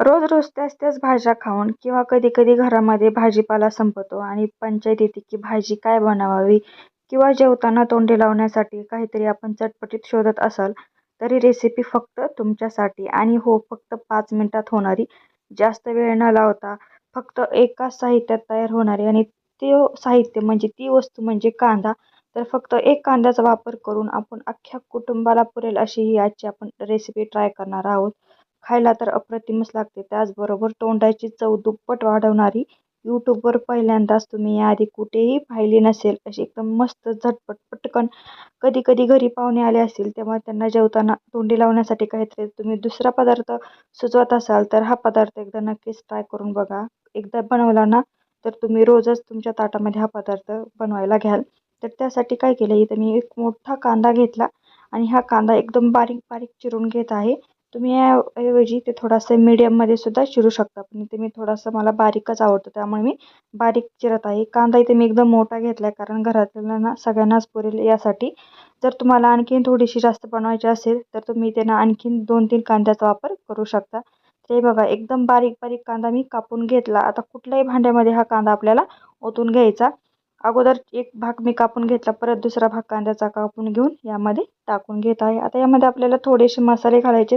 रोज रोज त्याच त्याच भाज्या खाऊन किंवा कधी कधी घरामध्ये भाजीपाला संपतो आणि पंचायत येते की भाजी काय बनवावी किंवा जेवताना तोंडी लावण्यासाठी काहीतरी आपण चटपटीत शोधत असाल तरी रेसिपी फक्त तुमच्यासाठी आणि हो फक्त पाच मिनटात होणारी. जास्त वेळ न लावता फक्त एकाच साहित्यात तयार होणारी आणि ते साहित्य म्हणजे ती वस्तू म्हणजे कांदा. तर फक्त एक कांद्याचा वापर करून आपण अख्ख्या कुटुंबाला पुरेल अशी ही आजची आपण रेसिपी ट्राय करणार आहोत. खायला तर अप्रतिमच लागते. त्याचबरोबर तोंडाची चव दुप्पट वाढवणारी यूट्यूबवर पहिल्यांदाच तुम्ही याआधी कुठेही पाहिली नसेल अशी एकदम मस्त झटपट पटकन कधी कधी घरी पाहुणे आले असतील तेव्हा त्यांना जेवताना तोंडी लावण्यासाठी काहीतरी तुम्ही दुसरा पदार्थ सुचवत असाल तर हा पदार्थ एकदा नक्कीच ट्राय करून बघा. एकदा बनवला ना तर तुम्ही रोजच तुमच्या ताटामध्ये हा पदार्थ बनवायला घ्याल. तर त्यासाठी काय केलं इथं मी एक मोठा कांदा घेतला आणि हा कांदा एकदम बारीक बारीक चिरून घेत आहे. तुम्ही याऐवजी ते थोडासा मीडियममध्ये सुद्धा चिरू शकता. पण ते मी थोडासा मला बारीकच आवडतं. त्यामुळे मी बारीक चिरत आहे. कांदा इथे मी एकदम मोठा घेतला आहे कारण घरातल्यांना सगळ्यांनाच पुरेल यासाठी. जर तुम्हाला आणखीन थोडीशी जास्त बनवायची असेल तर तुम्ही त्यांना आणखीन दोन तीन कांद्याचा वापर करू शकता. ते बघा एकदम बारीक बारीक कांदा मी कापून घेतला. आता कुठल्याही भांड्यामध्ये हा कांदा आपल्याला ओतून घ्यायचा. अगोदर एक भाग मी कापून घेतला. परत दुसरा भाग कांद्याचा कापून घेऊन यामध्ये टाकून घेत आहे. आता यामध्ये आपल्याला थोडेसे मसाले घालायचे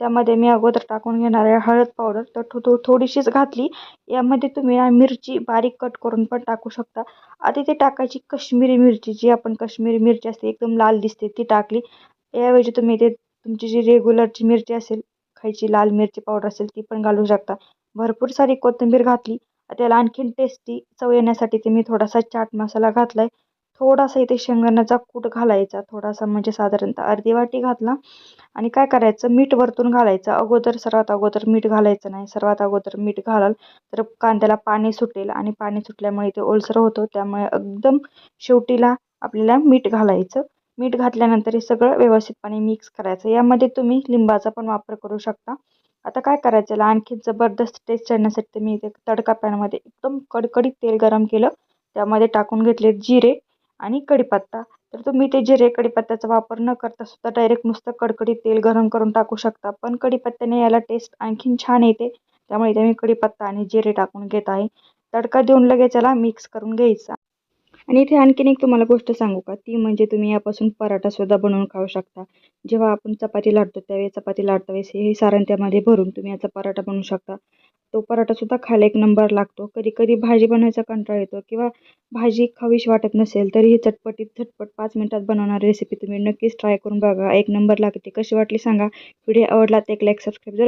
त्यामध्ये मी अगोदर टाकून घेणार आहे हळद पावडर. तर थो थो थोडीशीच घातली. यामध्ये तुम्ही मिरची बारीक कट करून पण टाकू शकता. आधी ते टाकायची कश्मीरी मिरची जी आपण कश्मीरी मिरची असते एकदम लाल दिसते ती टाकली. याऐवजी तुम्ही ते तुमची जी रेग्युलरची मिरची असेल खायची लाल मिरची पावडर असेल ती पण घालू शकता. भरपूर सारी कोथिंबीर घातली. त्याला आणखीन टेस्टी चव येण्यासाठी ते मी थोडासा चाट मसाला घातला आहे थोडासा इथे शेंगदाण्याचा कूट घालायचा थोडासा म्हणजे साधारणतः अर्धी वाटी घातला आणि काय करायचं? मीठ वरतून घालायचं. अगोदर सर्वात अगोदर मीठ घालायचं नाही. सर्वात अगोदर मीठ घालाल तर कांद्याला पाणी सुटेल आणि पाणी सुटल्यामुळे ते ओलसर होतो. त्यामुळे एकदम शेवटीला आपल्याला मीठ घालायचं. मीठ घातल्यानंतर हे सगळं व्यवस्थितपणे मिक्स करायचं. यामध्ये तुम्ही लिंबाचा पण वापर करू शकता. आता काय करायचं? याला आणखी जबरदस्त टेस्ट चढण्यासाठी मी इथे तडका पॅनमध्ये एकदम कडकडीत तेल गरम केलं. त्यामध्ये टाकून घेतले जिरे. आणि कढीपत्ता तर तुम्ही ते जिरे कढीपत्त्याचा वापर न करता सुद्धा डायरेक्ट नुसतं कडकडीत तेल गरम करून टाकू शकता. पण कढीपत्त्याने याला टेस्ट आणखीन छान येते. त्यामुळे इथे मी कढीपत्ता आणि जिरे टाकून घेत आहे. तडका देऊन लगेच याला मिक्स करून घ्यायचा. आणि इथे आणखीन एक तुम्हाला गोष्ट सांगू का? ती म्हणजे तुम्ही यापासून पराठासुद्धा बनवून खाऊ शकता. जेव्हा आपण चपाती लाटतो त्यावेळी चपाती लाटता वेळेस हे सारण त्यामध्ये भरून तुम्ही याचा पराठा बनवू शकता. तो पराठासुद्धा खायला एक नंबर लागतो. कधी कधी भाजी बनवायचा कंटाळा येतो किंवा भाजी खावीशी वाटत नसेल तरी ही चटपटीत झटपट पाच मिनटात बनवणारी रेसिपी तुम्ही नक्कीच ट्राय करून बघा. एक नंबर लागते. कशी वाटली सांगा. व्हिडिओ आवडला तर एक लाईक सबस्क्राईब जरूर